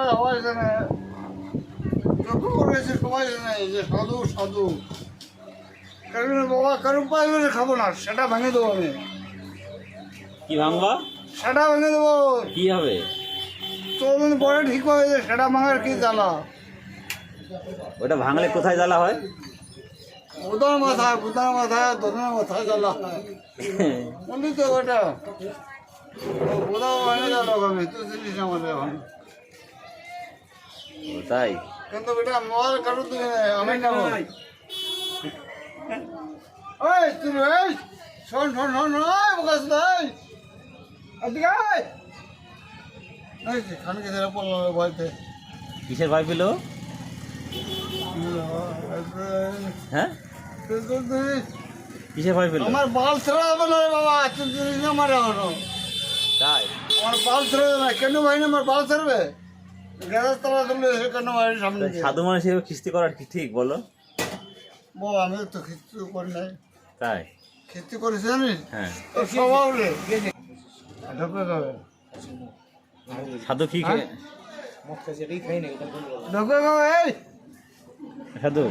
আমরা সবাই জানে। যত করেছে সবাই জানে যে সাধু সাধু। কারণ বাবা কারণ পাই খাব না সেটা ভেঙে দেবো আমি। কি ভাঙবা? সেটা ভেঙে দেবো। কি হবে? পরে ঠিক হবে যে সেটা ভাঙার কি জ্বালা? ওটা ভাঙলে কোথায় জ্বালা হয়? উদার জ্বালা বলি তো ওটা। উদার ভেঙে জ্বালা হবে তুই জিনিস আমাদের এখন ও তাই? কিন্তু বেটা মোবাইল কারও তুমি আমি নেব ওই তুমি এই শোন শোন শোন ওই বকাস নাই এদিকে আয়। এই যে খানকে ধরে পড়ল ভয়তে। কিসের ভয় পেল? হ্যাঁ? কিসের ভয় পেল? আমার বাল ছেড়ে যাবে না রে বাবা তুই জিনিস না মারে তাই? আমার বাল ছেড়ে যাবে না কেন ভাই না আমার বাল ছেড়বে? সাধু মানুষ হিসেবে খিস্তি করার কি ঠিক বলো? বল আমি তো খিস্তি করি নাই। তাই? খিস্তি করিস জানিস? হ্যাঁ। সাধু কি খে- ঢুকে যাবে এই! সাধু?